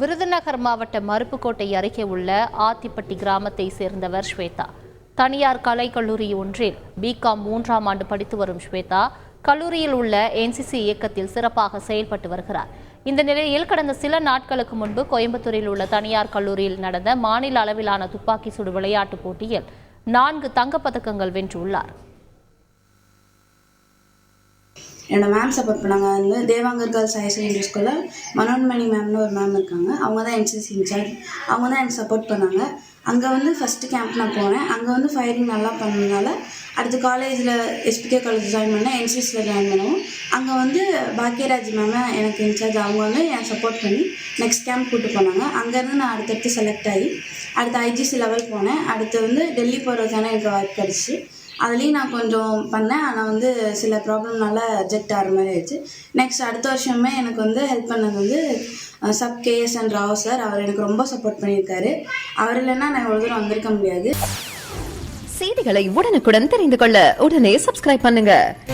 விருதுநகர் மாவட்டம் மருப்புக்கோட்டை அருகே உள்ள ஆத்திப்பட்டி கிராமத்தை சேர்ந்தவர் ஸ்வேதா. தனியார் கலைக்கல்லூரி ஒன்றில் பிகாம் மூன்றாம் ஆண்டு படித்து வரும் ஸ்வேதா கல்லூரியில் உள்ள என்சிசி இயக்கத்தில் சிறப்பாக செயல்பட்டு வருகிறார். இந்த நிலையில் கடந்த சில நாட்களுக்கு முன்பு கோயம்புத்தூரில் உள்ள தனியார் கல்லூரியில் நடந்த மாநில அளவிலான துப்பாக்கி சுடு விளையாட்டுப் போட்டியில் நான்கு தங்கப்பதக்கங்கள் வென்றுள்ளார். என்னோட மேம் சப்போர்ட் பண்ணாங்க. வந்து தேவாங்கர் கேர்ள்ஸ் ஹையர் செகண்டரி ஸ்கூலில் மனோன்மணி மேம்னு ஒரு மேம் இருக்காங்க. அவங்க தான் என்சிசி இன்சார்ஜ் அவங்க தான் எனக்கு சப்போர்ட் பண்ணாங்க. அங்கே வந்து ஃபஸ்ட்டு கேம்ப் நான் போனேன். அங்கே வந்து ஃபயரிங் நல்லா பண்ணதுனால அடுத்து காலேஜில் எஸ்பிகே காலேஜ் ஜாயின் பண்ணேன். என்சிசியில் ஜாயின் பண்ணுவோம். அங்கே வந்து பாக்கியராஜ் மேம் எனக்கு இன்சார்ஜ் அவங்க வந்து என் சப்போர்ட் பண்ணி நெக்ஸ்ட் கேம்ப் கூப்பிட்டு போனாங்க. அங்கேருந்து நான் அடுத்தடுத்து செலக்ட் ஆகி அடுத்து ஐஜிசி லெவல் போனேன். அடுத்து வந்து டெல்லி போகிறதுக்கான எனக்கு வாய்ப்பு கிடச்சி. அதுலேயும் நான் கொஞ்சம் பண்ணேன். ஆனால் வந்து சில ப்ராப்ளம்னால ரிஜெக்ட் ஆகிற மாதிரி ஆயிடுச்சு. நெக்ஸ்ட் அடுத்த வருஷமே எனக்கு வந்து ஹெல்ப் பண்ணது வந்து sub KS and Rao sir அவர் எனக்கு ரொம்ப சப்போர்ட் பண்ணியிருக்காரு. அவர் இல்லைன்னா நான் இவ்வளோ தூரம் வந்திருக்க முடியாது. செய்திகளை உடனுக்குடன் தெரிந்து கொள்ள உடனே சப்ஸ்கிரைப் பண்ணுங்கள்